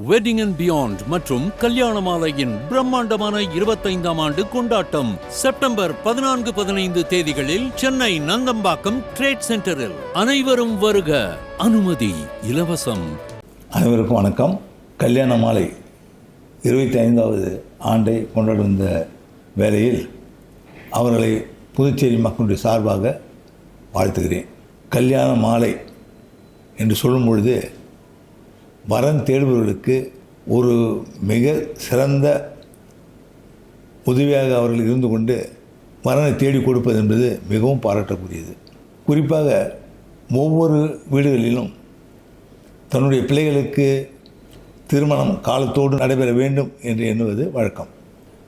Wedding and beyond மற்றும் கல்யாண மாலையின் பிரம்மாண்டமான இருபத்தைந்தாம் ஆண்டு கொண்டாட்டம் செப்டம்பர் பதினான்கு பதினைந்து தேதிகளில் சென்னை நந்தம்பாக்கம் ட்ரேட் சென்டரில் அனைவரும் வருக. அனுமதி இலவசம். அனைவருக்கும் வணக்கம். கல்யாண மாலை இருபத்தி ஐந்தாவது ஆண்டை கொண்டாடும் இந்த வேளையில் அவர்களை புதுச்சேரி மக்களுடைய சார்பாக வாழ்த்துகிறேன். கல்யாண மாலை என்று சொல்லும் பொழுது வரன் தேடுபவர்களுக்கு ஒரு மிக சிறந்த உதவியாக அவர்கள் இருந்து கொண்டு வரனை தேடி கொடுப்பது என்பது மிகவும் பாராட்டக்கூடியது. குறிப்பாக ஒவ்வொரு வீடுகளிலும் தன்னுடைய பிள்ளைகளுக்கு திருமணம் காலத்தோடு நடைபெற வேண்டும் என்று எண்ணுவது வழக்கம்.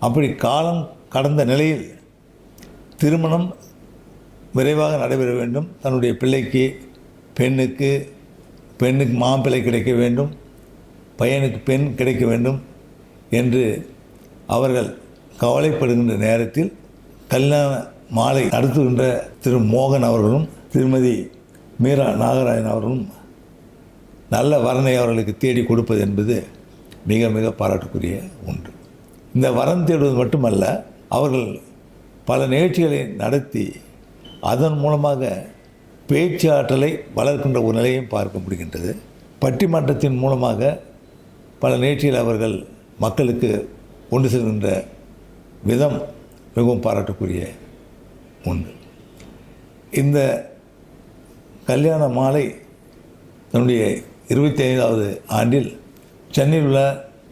அப்படி காலம் கடந்த நிலையில் திருமணம் விரைவாக நடைபெற வேண்டும். தன்னுடைய பிள்ளைக்கு பெண்ணுக்கு பெண்ணுக்கு மாப்பிள்ளை கிடைக்க வேண்டும் பையனுக்கு பெண் கிடைக்க வேண்டும் என்று அவர்கள் கவலைப்படுகின்ற நேரத்தில் கல்யாண மாலை நடத்துகின்ற திரு மோகன் அவர்களும் திருமதி மீரா நாகராஜன் அவர்களும் நல்ல வரனை அவர்களுக்கு தேடி கொடுப்பது என்பது மிக மிக பாராட்டுக்குரிய ஒன்று. இந்த வரம் தேடுவது மட்டுமல்ல அவர்கள் பல நிகழ்ச்சிகளை நடத்தி அதன் மூலமாக பேச்சு ஆற்றலை வளர்க்கின்ற ஒரு நிலையும் பார்க்க முடிகின்றது. பட்டிமன்றத்தின் மூலமாக பல நிகழ்ச்சியில் அவர்கள் மக்களுக்கு கொண்டு செல்கின்ற விதம் மிகவும் பாராட்டக்கூடிய ஒன்று. இந்த கல்யாண மாலை தன்னுடைய இருபத்தி ஐந்தாவது ஆண்டில் சென்னையில் உள்ள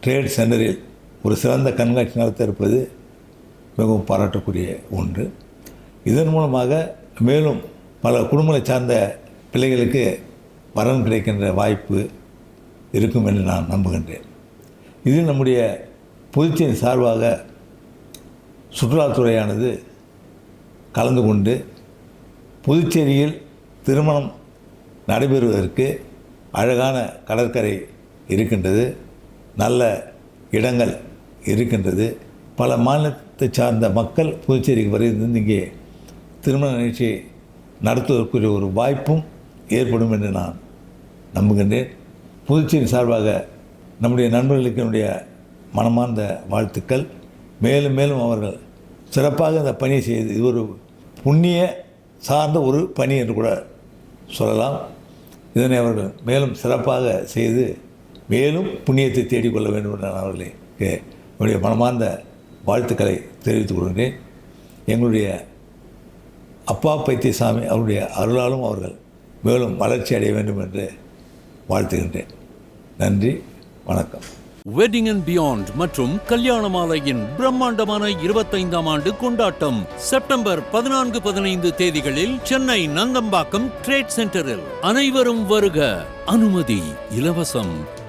ட்ரேட் சென்டரில் ஒரு சிறந்த கண்காட்சி நடத்த இருப்பது மிகவும் பாராட்டக்கூடிய ஒன்று. இதன் மூலமாக மேலும் பல குடும்பங்களை சார்ந்த பிள்ளைகளுக்கு வரன் கிடைக்கின்ற வாய்ப்பு இருக்கும் என்று நான் நம்புகின்றேன். இது நம்முடைய புதுச்சேரி சார்பாக சுற்றுலாத்துறையானது கலந்து கொண்டு புதுச்சேரியில் திருமணம் நடைபெறுவதற்கு அழகான கடற்கரை இருக்கின்றது நல்ல இடங்கள் இருக்கின்றது. பல மாநிலத்தை சார்ந்த மக்கள் புதுச்சேரிக்கு வருகிறது இங்கே திருமண நிகழ்ச்சியை நடத்துவதற்குரிய ஒரு வாய்ப்பும் ஏற்படும் என்று நான் நம்புகின்றேன். புதுச்சேரி சார்பாக நம்முடைய நண்பர்களுக்கு என்னுடைய மனமார்ந்த வாழ்த்துக்கள். மேலும் மேலும் அவர்கள் சிறப்பாக இந்த பணியை செய்து இது ஒரு புண்ணிய சார்ந்த ஒரு பணி என்று கூட சொல்லலாம். இதனை அவர்கள் மேலும் சிறப்பாக செய்து மேலும் புண்ணியத்தை தேடிக்கொள்ள வேண்டும் என்று நான் அவர்களுக்கு என்னுடைய மனமார்ந்த வாழ்த்துக்களை தெரிவித்துக் கொள்கிறேன் எங்களுடைய அப்பா பைத்தியசாமி அவருடைய அருளாலும் அவர்கள் மேலும் வளர்ச்சி அடைய வேண்டும் என்று வாழ்த்துகின்றேன். நன்றி வணக்கம். வெட்டிங் அண்ட் பியாண்ட் மற்றும் கல்யாண மாலையின் பிரம்மாண்டமான இருபத்தைந்தாம் ஆண்டு கொண்டாட்டம் செப்டம்பர் பதினான்கு பதினைந்து தேதிகளில் சென்னை நந்தம்பாக்கம் ட்ரேட் சென்டரில் அனைவரும் வருக. அனுமதி இலவசம்.